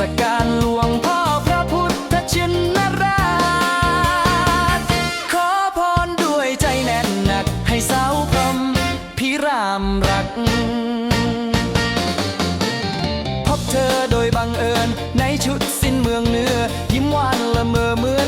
สการหลวงพ่อพระพุทธชินราช ขอพรด้วยใจแน่นหนักให้สาวพรมพิรามรัก พบเธอโดยบังเอิญในชุดสิ้นเมืองเนือยิ้มหวานละเมอเมื่อ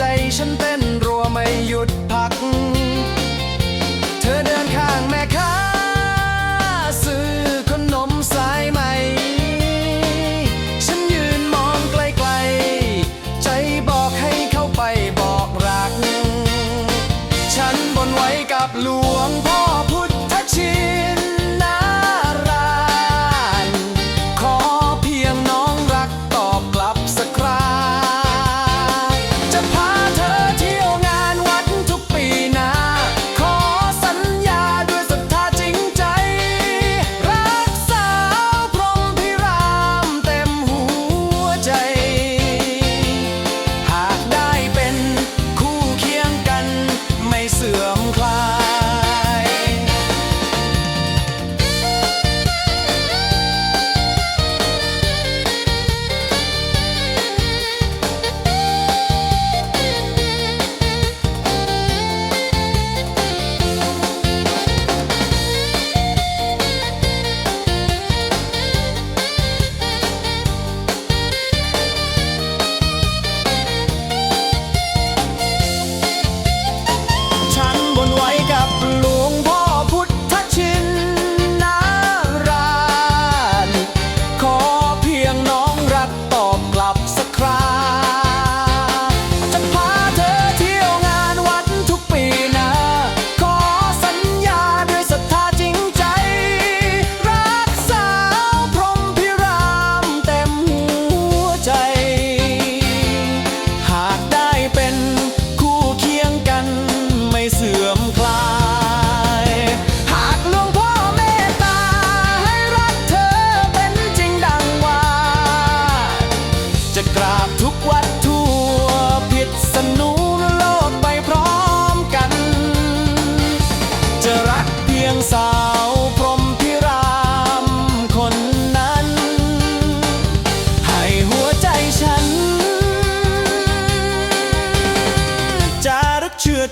ใจฉันเต้นรัวไม่หยุดพัก เธอเดินข้างแม่ค้าซื้อขนมสายใหม่ ฉันยืนมองไกลๆ ใจบอกให้เข้าไปบอกรัก ฉันบนไว้กับลูก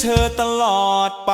เธอตลอดไป